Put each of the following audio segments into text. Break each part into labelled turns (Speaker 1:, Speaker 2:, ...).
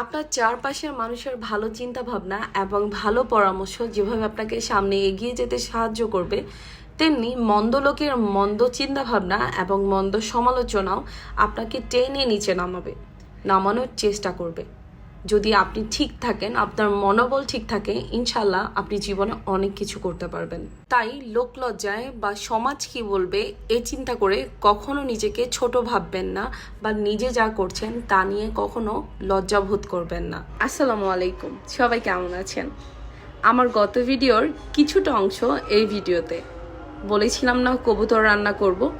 Speaker 1: আপনার চারপাশের মানুষের ভালো চিন্তা ভাবনা এবং ভালো পরামর্শ যেভাবে আপনাকে সামনে এগিয়ে যেতে সাহায্য করবে, তেমনি মন্দ লোকের মন্দ চিন্তা ভাবনা এবং মন্দ সমালোচনাও আপনাকে টেনে নিচে নামাবে, নামানোর চেষ্টা করবে। যদি আপনি ঠিক থাকেন, আপনার মনোবল ঠিক থাকে, ইনশাল্লাহ আপনি জীবনে অনেক কিছু করতে পারবেন। তাই লোক লজ্জায় বা সমাজ কি বলবে, এ চিন্তা করে কখনো নিজেকে ছোট ভাববেন না বা নিজে যা করছেন তা নিয়ে কখনো লজ্জাবোধ করবেন না। আসসালামু আলাইকুম, সবাই কেমন আছেন? আমার গত ভিডিওর কিছুটা অংশ এই ভিডিওতে। বলেছিলাম না কবুতর রান্না করব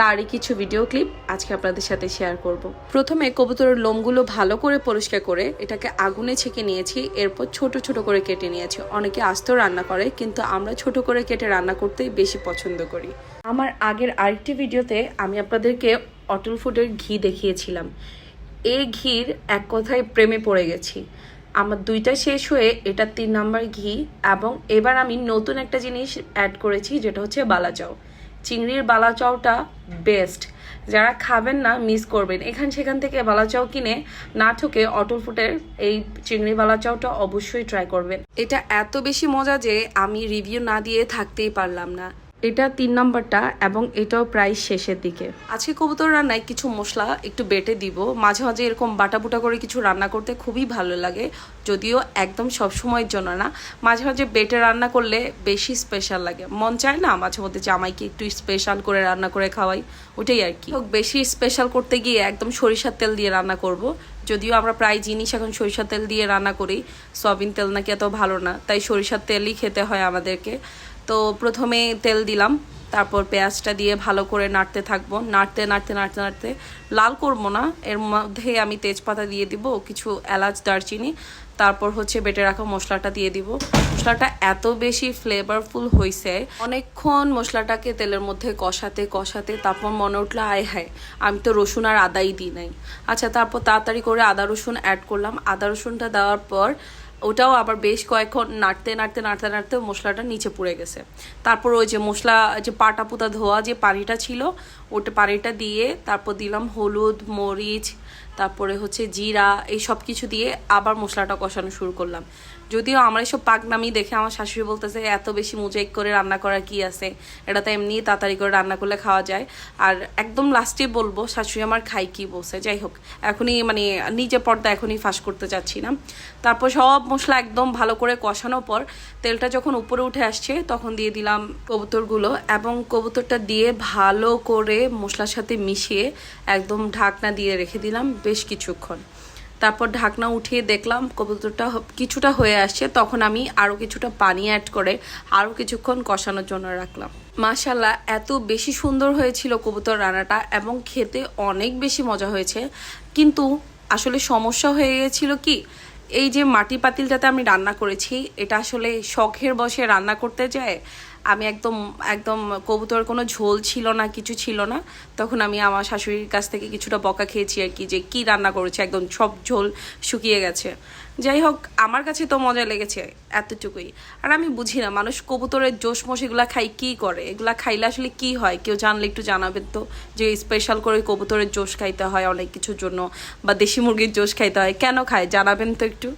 Speaker 1: তারই কিছু ভিডিও ক্লিপ আজকে আপনাদের সাথে শেয়ার করব। প্রথমে কবুতরের লোমগুলো ভালো করে পরিষ্কার করে এটাকে আগুনে ছেঁকে নিয়েছি, এরপর ছোট ছোট করে কেটে নিয়েছি। অনেকে আস্ত রান্না করে, কিন্তু আমরা ছোট করে কেটে রান্না করতেই বেশি পছন্দ করি। আমার আগের আরেকটি ভিডিওতে আমি আপনাদেরকে অটল ফুডের ঘি দেখিয়েছিলাম। এই ঘির এক কথায় প্রেমে পড়ে গেছি। আমার দুইটা শেষ হয়ে এটা তিন নাম্বার ঘি, এবং এবার আমি নতুন একটা জিনিস অ্যাড করেছি, যেটা হচ্ছে বালাচাও চিংড়ির বালাচাওটা বেস্ট যারা খাবেন না মিস করবেন। এখান সেখান থেকে বালাচাও কিনে না ঠকে অটল ফুটের এই চিংড়ি বালাচাওটা অবশ্যই ট্রাই করবেন। এটা এত বেশি মজা যে আমি রিভিউ না দিয়ে থাকতেই পারলাম না। এটা তিন নম্বরটা এবং এটাও প্রায় শেষের দিকে। আজকে কবুতর রান্নায় কিছু মশলা একটু বেটে দিব। মাঝে মাঝে এরকম বাটা বুটা করে কিছু রান্না করতে খুবই ভালো লাগে, যদিও একদম সব সময়ের জন্য না। মাঝে মাঝে বেটে রান্না করলে বেশি স্পেশাল লাগে। মন চায় না মাঝে মধ্যে জামাইকে একটু স্পেশাল করে রান্না করে খাওয়াই ওটাই আর কি। বেশি স্পেশাল করতে গিয়ে একদম সরিষার তেল দিয়ে রান্না করব। যদিও আমরা প্রায় জিনিস এখন সরিষার তেল দিয়ে রান্না করি, সয়াবিন তেল নাকি এত ভালো না, তাই সরিষার তেলই খেতে হয় আমাদেরকে। তো প্রথমে তেল দিলাম, তারপর পেঁয়াজটা দিয়ে ভালো করে নাড়তে থাকব। নাড়তে নাড়তে নাড়তে নাড়তে লাল করব না, এর মধ্যে আমি তেজপাতা দিয়ে দিব, কিছু এলাচ, দারচিনি, তারপর হচ্ছে বেটে রাখা মশলাটা দিয়ে দিব। মশলাটা এত বেশি ফ্লেভারফুল হয়েছে অনেকক্ষণ মশলাটাকে তেলের মধ্যে কষাতে কষাতে তারপর মনে উঠল, আয় হায়, আমি তো রসুন আর আদাই দিই নাই। আচ্ছা তারপর তাড়াতাড়ি করে আদা রসুন অ্যাড করলাম। আদা রসুনটা দেওয়ার পর ওটাও আবার বেশ কয়েকক্ষণ নাড়তে নাড়তে নাড়তে নাড়তে মশলাটা নিচে পড়ে গেছে। তারপর ওই যে মশলা, যে পাটা পুতা ধোয়া যে পানিটা ছিল, ওটা পানিটা দিয়ে তারপর দিলাম হলুদ, মরিচ তারপরে হচ্ছে জিরা, এই সব কিছু দিয়ে আবার মশলাটা কষানো শুরু করলাম। যদিও আমার এসব পাকনামি দেখে আমার শাশুড়ি বলতেছে, এত বেশি মুজাইক করে রান্না করার কি আছে? এটা তো এমনি তাড়াতাড়ি করে রান্না করলে খাওয়া যায়। আর একদম লাস্টে বলব, শাশুড়ি আমার খাই কি বলছে, যাই হোক। এখনই মানে নিজে পর্দা এখনই ফাঁস করতে চাচ্ছি না। তারপর সব মশলা একদম ভালো করে কষানোর পর তেলটা যখন উপরে উঠে আসছে, তখন দিয়ে দিলাম কবুতরগুলো এবং কবুতরটা দিয়ে ভালো করে মশলার সাথে মিশিয়ে একদম ঢাকনা দিয়ে রেখে দিলাম। বেশ কিছুক্ষণ। তারপর ঢাকনা উঠিয়ে দেখলাম কবুতরটা কিছুটা হয়ে আসছে, তখন আমি আরও কিছুটা পানি অ্যাড করে আরও কিছুক্ষণ কষানোর জন্য রাখলাম। মাশাল্লাহ এত বেশি সুন্দর হয়েছিল কবুতর রান্নাটা এবং খেতে অনেক বেশি মজা হয়েছে। কিন্তু আসলে সমস্যা হয়ে গেছিল কি, এই যে মাটি পাতিলটাতে আমি রান্না করেছি, এটা আসলে শখের বসে রান্না করতে যায় আমি একদম একদম কবুতর কোনো ঝোল ছিল না, কিছু ছিল না, তখন আমি আমার শাশুড়ির কাছ থেকে কিছুটা বকা খেয়েছি আর কি, যে কি রান্না করেছে, একদম সব ঝোল শুকিয়ে গেছে। যাই হোক, আমার কাছে তো মজা লেগেছে এতটুকুই। আর আমি বুঝি না, মানুষ কবুতরের জোশ মোশ এগুলা খাই কি করে? এগুলা খাইলে আসলে কি হয়? কেউ জানলে একটু জানাবেন তো, যে স্পেশাল করে কবুতরের জোশ খাইতে হয় অনেক কিছুর জন্য, বা দেশি মুরগির জোশ খাইতে হয়, কেন খায়? জানাবেন তো একটু।